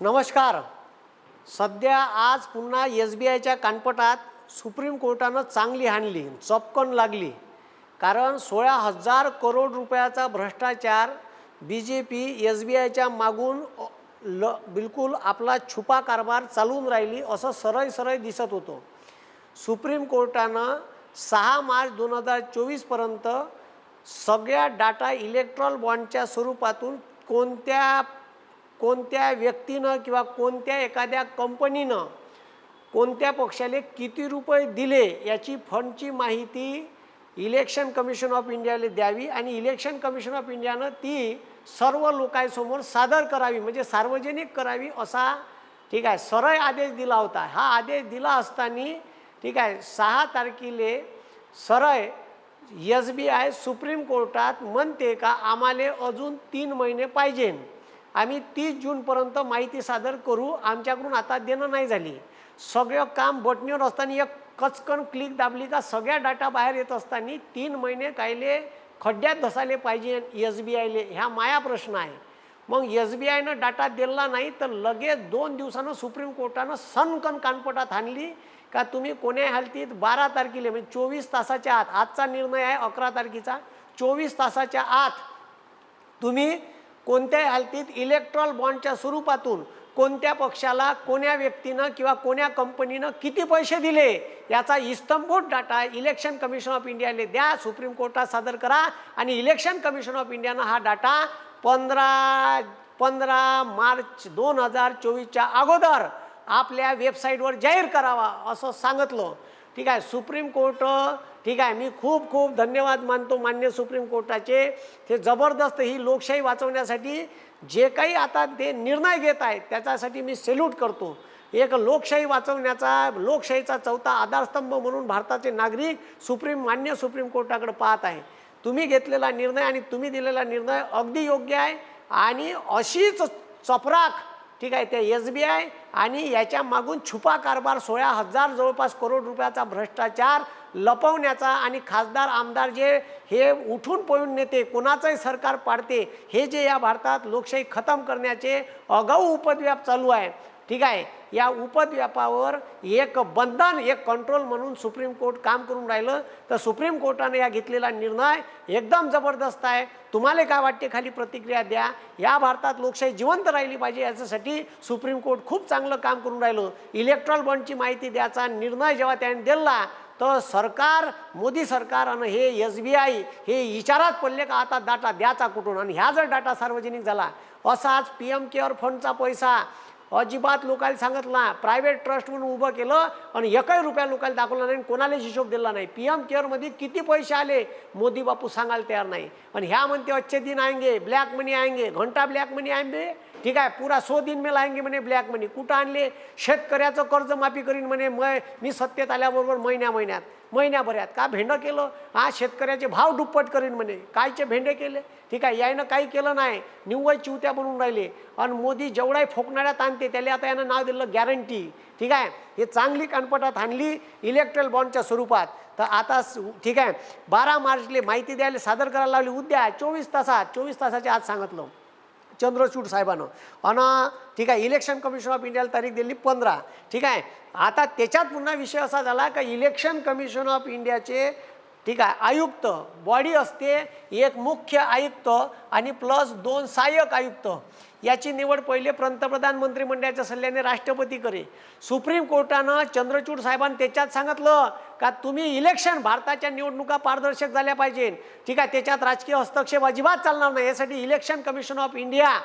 नमस्कार. सध्या आज पुन्हा एस बी आयच्या कानपटात सुप्रीम कोर्टानं चांगली हाणली चपकन लागली. कारण सोळा हजार करोड रुपयाचा भ्रष्टाचार बी जे पी एस बी आयच्या मागून ल बिलकुल आपला छुपा कारभार चालवून राहिली असं सरळ सरळ दिसत होतं. सुप्रीम कोर्टानं सहा मार्च दोन हजार चोवीसपर्यंत सगळ्या डाटा इलेक्ट्रॉल बॉन्डच्या स्वरूपातून कोणत्या कोणत्या व्यक्तीनं किंवा कोणत्या एखाद्या कंपनीनं कोणत्या पक्षाला किती रुपये दिले याची फंडची माहिती इलेक्शन कमिशन ऑफ इंडियाला द्यावी आणि इलेक्शन कमिशन ऑफ इंडियानं ती सर्व लोकांसमोर सादर करावी म्हणजे सार्वजनिक करावी असा ठीक आहे सरळ आदेश दिला होता. हा आदेश दिला असताना ठीक आहे सहा तारखेले सरळ एस बी आय सुप्रीम कोर्टात म्हणते का आम्हाला अजून तीन महिने पाहिजे आम्ही तीस जूनपर्यंत माहिती सादर करू. आमच्याकडून आता देणं नाही झाली. सगळं काम बटणीवर असताना एक कचकन क्लिक दाबली का सगळ्या डाटा बाहेर येत असताना तीन महिने कायले खड्ड्यात धसायले पाहिजे एस बी आयले. ह्या माया प्रश्न आहे. मग एस बी आयनं डाटा दिला नाही तर लगेच दोन दिवसानं सुप्रीम कोर्टानं सनकन कानपटात आणली का तुम्ही कोण्या हालतीत बारा तारखेला म्हणजे चोवीस तासाच्या आत आजचा निर्णय आहे अकरा तारखेचा. चोवीस तासाच्या आत तुम्ही कोणत्याही हालतीत इलेक्ट्रॉल बॉन्डच्या स्वरूपातून कोणत्या पक्षाला कोण्या व्यक्तीनं किंवा कोण्या कंपनीनं किती पैसे दिले याचा इस्तंभूत डाटा इलेक्शन कमिशन ऑफ इंडियाने द्या. सुप्रीम कोर्टात सादर करा आणि इलेक्शन कमिशन ऑफ इंडियानं हा डाटा पंधरा पंधरा मार्च दोन हजार चोवीसच्या अगोदर आपल्या वेबसाईटवर जाहीर करावा असं सांगितलं. ठीक आहे. सुप्रीम कोर्ट ठीक आहे मी खूप खूप धन्यवाद मानतो मान्य सुप्रीम कोर्टाचे. ते जबरदस्त ही लोकशाही वाचवण्यासाठी जे काही आता ते निर्णय घेत आहेत त्याच्यासाठी मी सेल्यूट करतो. एक लोकशाही वाचवण्याचा लोकशाहीचा चौथा आधारस्तंभ म्हणून भारताचे नागरिक सुप्रीम मान्य सुप्रीम कोर्टाकडे पाहत आहे. तुम्ही घेतलेला निर्णय आणि तुम्ही दिलेला निर्णय अगदी योग्य आहे आणि अशीच चपराक ठीक आहे त्या एस बी आय आणि याच्या मागून छुपा कारभार सोळा हजार जवळपास करोड रुपयाचा भ्रष्टाचार लपवण्याचा आणि खासदार आमदार जे हे उठून पळून नेते कोणाचंही सरकार पाडते हे जे या भारतात लोकशाही खतम करण्याचे अगाऊ उपद्व्याप चालू आहे. ठीक आहे? या उपद्व्यापावर एक बंधन एक कंट्रोल म्हणून सुप्रीम कोर्ट काम करून राहिलं. तर सुप्रीम कोर्टाने या घेतलेला निर्णय एकदम जबरदस्त आहे. तुम्हाला काय वाटते? खाली प्रतिक्रिया द्या. या भारतात लोकशाही जिवंत राहिली पाहिजे याच्यासाठी सुप्रीम कोर्ट खूप चांगलं काम करून राहिलं. इलेक्ट्रॉल बॉन्डची माहिती द्यायचा निर्णय जेव्हा त्याने दिला तर सरकार मोदी सरकार हे एस बी आय हे विचारात पडले का आता डाटा द्याचा कुठून? आणि ह्या जर डाटा सार्वजनिक झाला असाच पी एम केअर फंडचा पैसा अजिबात लोकांना सांगितला प्रायव्हेट ट्रस्ट म्हणून उभं केलं आणि एकही रुपया लोकांना दाखवला नाही आणि कोणालाच हिशोब दिला नाही. पी एम केअरमध्ये किती पैसे आले? मोदी बापू सांगायला तयार नाही. आणि ह्या म्हणते अच्छे दिन आएंगे ब्लॅक मनी आएंगे. घंटा ब्लॅक मनी आएंगे? ठीक आहे पुरा सो दिन में लाएंगे म्हणे ब्लॅक मनी कुठं आणले? शेतकऱ्याचं कर्ज माफी करीन म्हणे. मै मी सत्तेत आल्याबरोबर महिन्या महिन्यात महिन्याभरात का भेंडं केलं? हा शेतकऱ्याचे भाव दुप्पट करीन म्हणे. कायचे भेंडे केले? ठीक आहे यानं काही केलं नाही. निव्वळ चिवत्या बनवून राहिले. आणि मोदी जेवढाही फोकणाऱ्यात आणते त्याला आता यानं नाव दिलं गॅरंटी ठीक आहे हे चांगली कानपटात आणली इलेक्ट्रल बॉन्डच्या स्वरूपात. तर आता ठीक आहे बारा मार्चले माहिती द्यायला सादर करायला लावली. उद्या चोवीस तासात चोवीस तासाच्या आत सांगितलं. चंद्रचूड साहेबानं. आणि ठीक आहे इलेक्शन कमिशन ऑफ इंडियाला तारीख दिली पंधरा. ठीक आहे आता त्याच्यात पुन्हा विषय असा झाला का इलेक्शन कमिशन ऑफ इंडियाचे ठीक आहे? आयुक्त बॉडी असते एक मुख्य आयुक्त आणि प्लस दोन सहाय्यक आयुक्त. याची निवड पहिले पंतप्रधान मंत्रिमंडळाच्या सल्ल्याने राष्ट्रपती करे. सुप्रीम कोर्टानं चंद्रचूड साहेबांनी त्याच्यात सांगितलं का तुम्ही इलेक्शन भारताच्या निवडणुका पारदर्शक झाल्या पाहिजे ठीक आहे? त्याच्यात राजकीय हस्तक्षेप अजिबात चालणार नाही. यासाठी इलेक्शन कमिशन ऑफ इंडिया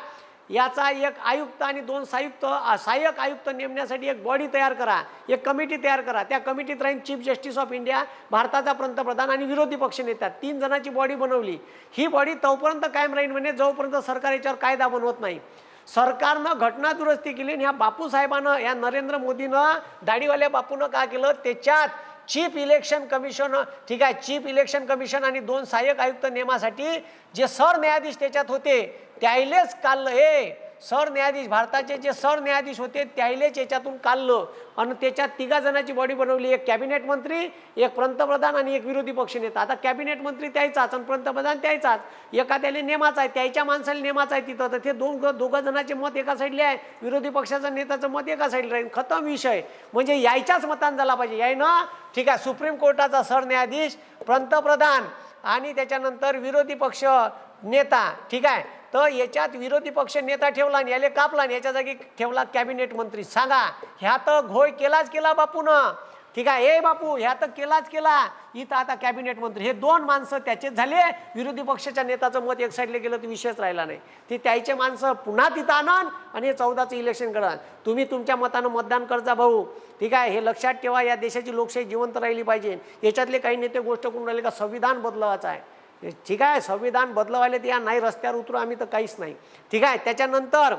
याचा एक आयुक्त आणि दोन सहायुक्त सहाय्यक आयुक्त नेमण्यासाठी एक बॉडी तयार करा. एक कमिटी तयार करा. त्या कमिटीत राहील चीफ जस्टिस ऑफ इंडिया भारताचा पंतप्रधान आणि विरोधी पक्ष नेतात तीन जणांची बॉडी बनवली. ही बॉडी तोपर्यंत कायम राहील म्हणजे जोपर्यंत सरकार याच्यावर कायदा बनवत नाही. सरकारनं घटना दुरुस्ती केली आणि ह्या बापूसाहेबानं या नरेंद्र मोदीनं दाढीवाल्या बापूनं काय केलं? त्याच्यात चीफ इलेक्शन कमिशन ठीक आहे चीफ इलेक्शन कमिशन आणि दोन सहाय्यक आयुक्त नेमासाठी जे सरन्यायाधीश त्याच्यात होते त्याईलेच काढलं हे. सरन्यायाधीश भारताचे जे सरन्यायाधीश होते त्याहिलेच याच्यातून काढलं आणि त्याच्यात तिघा जणांची बॉडी बनवली. एक कॅबिनेट मंत्री एक पंतप्रधान आणि एक विरोधी पक्षनेता आता कॅबिनेट मंत्री त्याचाच आणि पंतप्रधान त्याचाच एखाद्याला नेमाचा आहे त्याच्या माणसाला नेमाचा आहे तिथं. तर ते दोन दोघं जणांचे मत एका साईडले आहे. विरोधी पक्षाचं नेत्याचं मत एका साईडला राहील खतम विषय. म्हणजे यायच्याच मतान झाला पाहिजे. याय ना ठीक आहे सुप्रीम कोर्टाचा सरन्यायाधीश पंतप्रधान आणि त्याच्यानंतर विरोधी पक्ष नेता ठीक आहे. तर याच्यात विरोधी पक्ष नेता ठेवला आणि याले कापला आणि याच्या जागी ठेवला कॅबिनेट मंत्री. सांगा ह्या तर घोय केलाच केला बापून. ठीक आहे ए बापू ह्या तर केलाच केला. इथं आता कॅबिनेट मंत्री. हे दोन माणसं त्याचेच झाले. विरोधी पक्षाच्या नेत्याचं मत एक साईडला गेलं तर विषयच राहिला नाही. ते त्याचे माणसं पुन्हा तिथं आणन आणि हे चौदाचं इलेक्शन करा तुम्ही तुमच्या मतानं मतदान करता भाऊ. ठीक आहे हे लक्षात ठेवा या देशाची लोकशाही जिवंत राहिली पाहिजे. याच्यातले काही नेते गोष्ट करून राहिले का? संविधान बदलवायचं आहे. ठीक आहे संविधान बदलवायला ते या नाही रस्त्यावर उतरू आम्ही तर काहीच नाही. ठीक आहे त्याच्यानंतर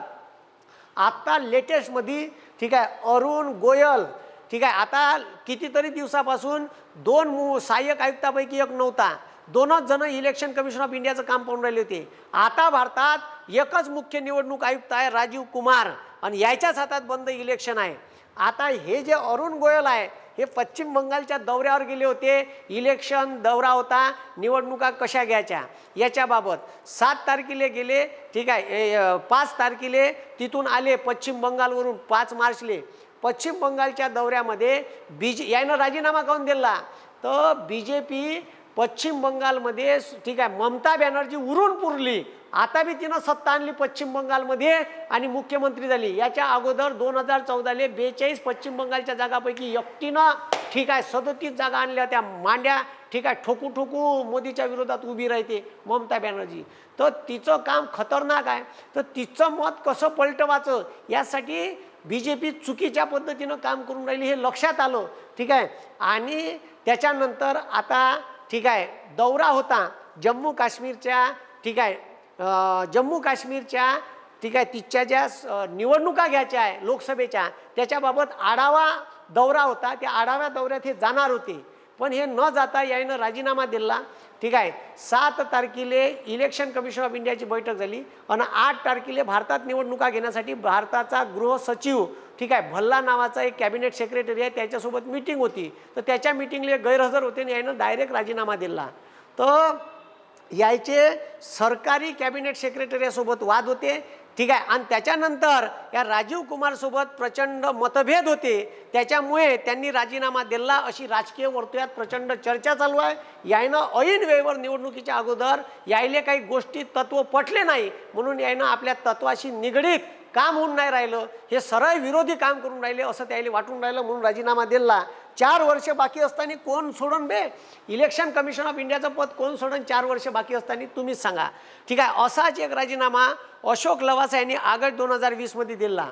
आत्ता लेटेस्टमध्ये ठीक आहे अरुण गोयल ठीक आहे आता कितीतरी दिवसापासून दोन मु सहाय्यक आयुक्तापैकी एक नव्हता. दोनच जण इलेक्शन कमिशन ऑफ इंडियाचं काम पाहून राहिले होते. आता भारतात एकच मुख्य निवडणूक आयुक्त आहे राजीव कुमार आणि याच्याच हातात बंद इलेक्शन आहे. आता हे जे अरुण गोयल आहे हे पश्चिम बंगालच्या दौऱ्यावर गेले होते. इलेक्शन दौरा होता. निवडणुका कशा घ्यायच्या? याच्याबाबत सात तारखेला गेले. ठीक आहे. पाच तारखेले तिथून आले पश्चिम बंगालवरून पाच मार्चले. पश्चिम बंगालच्या दौऱ्यामध्ये बी जे यानं राजीनामा काऊन दिला? तर बी जे पी पश्चिम बंगालमध्ये ठीक आहे ममता बॅनर्जी उरून पुरली. आता बी तिनं सत्ता आणली पश्चिम बंगालमध्ये आणि मुख्यमंत्री झाली. याच्या अगोदर दोन हजार चौदाले बेचाळीस पश्चिम बंगालच्या जागापैकी एकटीनं ठीक आहे सदतीस जागा आणल्या त्या मांड्या ठीक आहे ठोकू ठोकू मोदीच्या विरोधात उभी राहते ममता बॅनर्जी. तर तिचं काम खतरनाक आहे. तर तिचं मत कसं पलटवायचं यासाठी बी जे पी चुकीच्या पद्धतीनं काम करून राहिली हे लक्षात आलं. ठीक आहे आणि त्याच्यानंतर आता ठीक आहे. दौरा होता जम्मू काश्मीरच्या ठीक आहे. जम्मू काश्मीरच्या ठीक आहे तिच्या ज्या निवडणुका घ्यायच्या आहे लोकसभेच्या त्याच्याबाबत आढावा दौरा होता. त्या आढाव्या दौऱ्यात हे जाणार होते. पण हे न जाता यानं राजीनामा दिला. ठीक आहे. सात तारखेले इलेक्शन कमिशन ऑफ इंडियाची बैठक झाली आणि आठ तारखेले भारतात निवडणुका घेण्यासाठी भारताचा गृह सचिव ठीक आहे भल्ला नावाचा एक कॅबिनेट सेक्रेटरी आहे त्याच्यासोबत मिटिंग होती. तर त्याच्या मिटिंगला गैरहजर होते आणि यानं डायरेक्ट राजीनामा दिला. तर यायचे सरकारी कॅबिनेट सेक्रेटरीसोबत वाद होते. ठीक आहे? आणि त्याच्यानंतर या राजीव कुमारसोबत प्रचंड मतभेद होते. त्याच्यामुळे त्यांनी राजीनामा दिला. अशी राजकीय वर्तुळात प्रचंड चर्चा चालू आहे. यायनं ऐन वेळेवर निवडणुकीच्या अगोदर यायले काही गोष्टी तत्व पटले नाही. म्हणून यायनं आपल्या तत्वाशी निगडीत काम होऊन नाही राहिलं हे सरळ विरोधी काम करून राहिले असं त्याला वाटून राहिलं म्हणून राजीनामा दिला. चार वर्ष बाकी असताना कोण सोडून बे? इलेक्शन कमिशन ऑफ इंडियाचं पद कोण सोडून? चार वर्ष बाकी असताना तुम्हीच सांगा. ठीक आहे असाच एक राजीनामा अशोक लवासा यांनी ऑगस्ट दोन हजार वीसमध्ये दिला.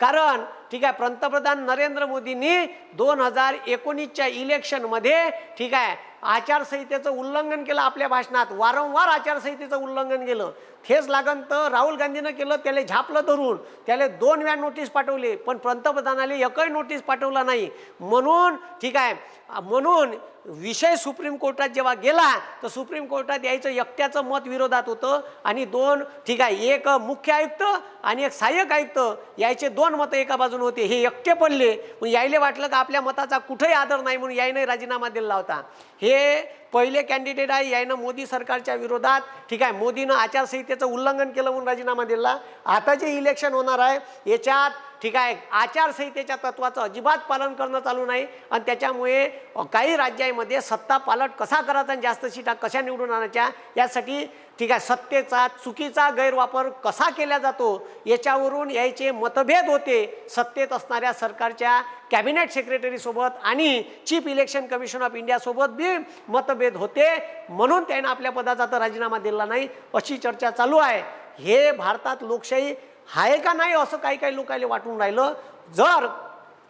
कारण ठीक आहे पंतप्रधान नरेंद्र मोदींनी दोन हजार एकोणीसच्या इलेक्शनमध्ये ठीक आहे आचारसंहितेचं उल्लंघन केलं आपल्या भाषणात वारंवार आचारसंहितेचं उल्लंघन केलं. तेच लागन तर राहुल गांधीनं केलं त्याला झापलं धरून. त्याला दोन वेळा नोटीस पाठवली पण पंतप्रधानाला एकही नोटीस पाठवला नाही. म्हणून ठीक आहे म्हणून विषय सुप्रीम कोर्टात जेव्हा गेला तर सुप्रीम कोर्टात यायचं एकट्याचं मत विरोधात होतं. आणि दोन ठीक आहे एक मुख्य आयुक्त आणि एक सहाय्यक आयुक्त यायचे दोन मतं एका बाजूने होते. हे एकटे पडले. मग यायले वाटलं का आपल्या मताचा कुठेही आदर नाही म्हणून यायने राजीनामा दिला होता. हे पहिले कॅन्डिडेट आहे यायनं मोदी सरकारच्या विरोधात ठीक आहे मोदीनं आचारसंहितेचं उल्लंघन केलं म्हणून राजीनामा दिला. आता जे इलेक्शन होणार आहे याच्यात ठीक आहे? आचारसंहितेच्या तत्वाचं अजिबात पालन करणं चालू नाही. आणि त्याच्यामुळे काही राज्यांमध्ये सत्ता पालट कसा करायचा आणि जास्त सीटा कशा निवडून आणायच्या यासाठी ठीक आहे सत्तेचा चुकीचा गैरवापर कसा केला जातो याच्यावरून यायचे मतभेद होते. सत्तेत असणाऱ्या सरकारच्या कॅबिनेट सेक्रेटरीसोबत आणि चीफ इलेक्शन कमिशन ऑफ इंडियासोबत बी मतभेद होते. म्हणून त्यानं आपल्या पदाचा तर राजीनामा दिला नाही. अशी चर्चा चालू आहे. हे भारतात लोकशाही आहे का नाही असं काही काही लोकांना वाटून राहिलं. जर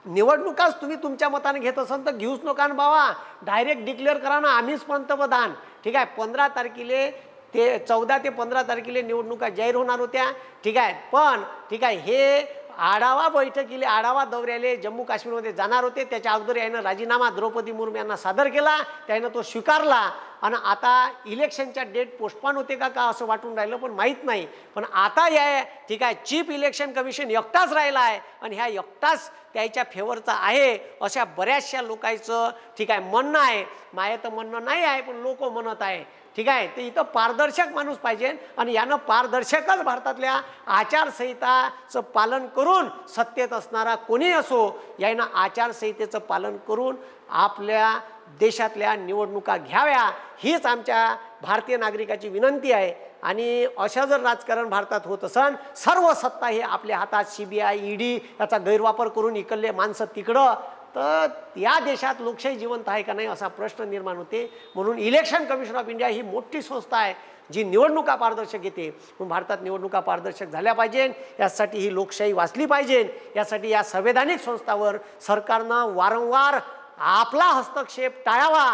निवडणुकाच तुम्ही तुमच्या मताने घेत असाल तर घेऊच नका ना बाबा. डायरेक्ट डिक्लेअर करा ना आम्हीच पंतप्रधान. ठीक आहे पंधरा तारखेले ते चौदा ते पंधरा तारखेला निवडणुका जाहीर होणार होत्या. ठीक आहे पण ठीक आहे हे आढावा बैठकीले आढावा दौऱ्याले जम्मू काश्मीरमध्ये जाणार होते. त्याच्या अगोदर यानं राजीनामा द्रौपदी मुर्मू यांना सादर केला. त्यानं तो स्वीकारला. आणि आता इलेक्शनच्या डेट पोस्टपॉन होते का का असं वाटून राहिलं पण माहीत नाही. पण आता या ठीक आहे चीफ इलेक्शन कमिशन एकटाच राहिला आहे. आणि ह्या एकटाच त्याच्या फेवरचा आहे अशा बऱ्याचशा लोकांचं ठीक आहे म्हणणं आहे. माये तर म्हणणं नाही आहे पण लोक म्हणत आहे. ठीक आहे? ते इथं पारदर्शक माणूस पाहिजे आणि यानं पारदर्शकच भारतातल्या आचारसंहिताचं पालन करून सत्तेत असणारा कोणी असो यानं आचारसंहितेचं पालन करून आपल्या देशातल्या निवडणुका घ्याव्या हीच आमच्या भारतीय नागरिकाची विनंती आहे. आणि अशा जर राजकारण भारतात होत असन सर्व सत्ता हे आपल्या हातात C B I E D याचा गैरवापर करून इकडले माणसं तिकडं तर या देशात लोकशाही जिवंत आहे का नाही असा प्रश्न निर्माण होते. म्हणून इलेक्शन कमिशन ऑफ इंडिया ही मोठी संस्था आहे जी निवडणुका पारदर्शक येते म्हणून भारतात निवडणुका पारदर्शक झाल्या पाहिजे यासाठी ही लोकशाही वाचली पाहिजे. यासाठी या संवैधानिक संस्थावर सरकारनं वारंवार आपला हस्तक्षेप टाळावा.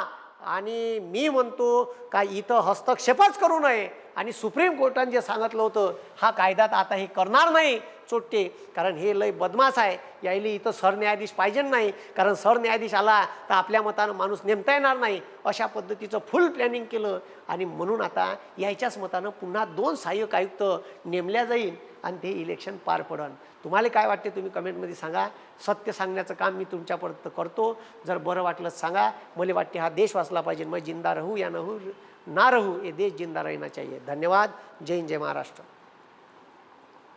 आणि मी म्हणतो का इथं हस्तक्षेपच करू नये. आणि सुप्रीम कोर्टाने जे सांगितलं होतं हा कायद्यात आता हे करणार नाही. चोट्टे. कारण हे लय बदमाश आहे. यायला इथं सरन्यायाधीश पाहिजे नाही. कारण सरन्यायाधीश आला तर आपल्या मतानं माणूस नेमता येणार नाही. अशा पद्धतीचं फुल प्लॅनिंग केलं. आणि म्हणून आता याच्याच मतानं पुन्हा दोन सहाय्यक आयुक्त नेमल्या जाईल आणि ते इलेक्शन पार पडन. तुम्हाला काय वाटते तुम्ही कमेंटमध्ये सांगा. सत्य सांगण्याचं काम मी तुमच्यापर्यंत करतो. जर बरं वाटलं सांगा. मला वाटते हा देश वाचला पाहिजे. मग जिंदा रहू या नहू ना रहू ये देश जिंदा रहना चाहिए धन्यवाद. जय हिंद जय महाराष्ट्र.